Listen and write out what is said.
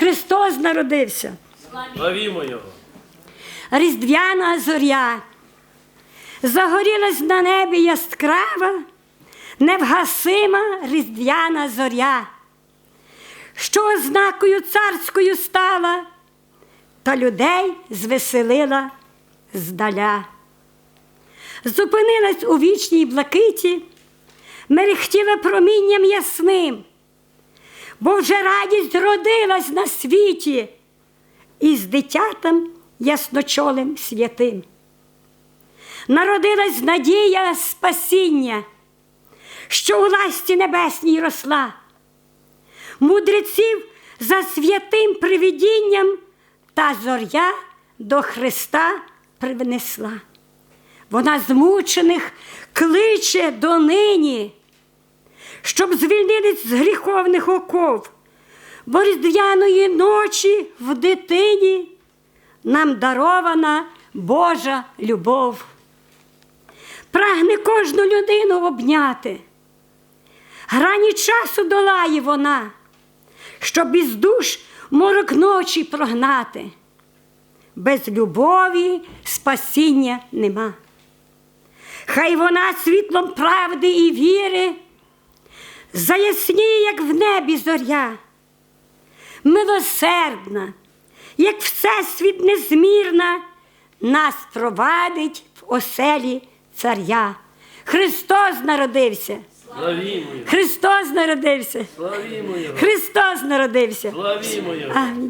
Христос народився. Славімо Його. Різдвяна зоря. Загорілась на небі яскрава, невгасима різдвяна зоря, що ознакою царською стала, та людей звеселила здаля. Зупинилась у вічній блакиті, мерехтіла промінням ясним, бо вже радість родилась на світі із дитятам ясночолим святим. Народилась надія спасіння, що у ласті небесній росла. Мудреців за святим привидінням та зоря до Христа привнесла. Вона змучених кличе донині, щоб звільнились з гріховних оков, бо різдвяної ночі в дитині нам дарована Божа любов. Прагне кожну людину обняти. Грані часу долає вона, щоб із душ морок ночі прогнати. Без любові спасіння нема. Хай вона світлом правди і віри заясніє, як в небі зоря, милосердна, як всесвіт незмірна, нас провадить в оселі царя. Христос народився. Христос народився. Христос народився. Амінь.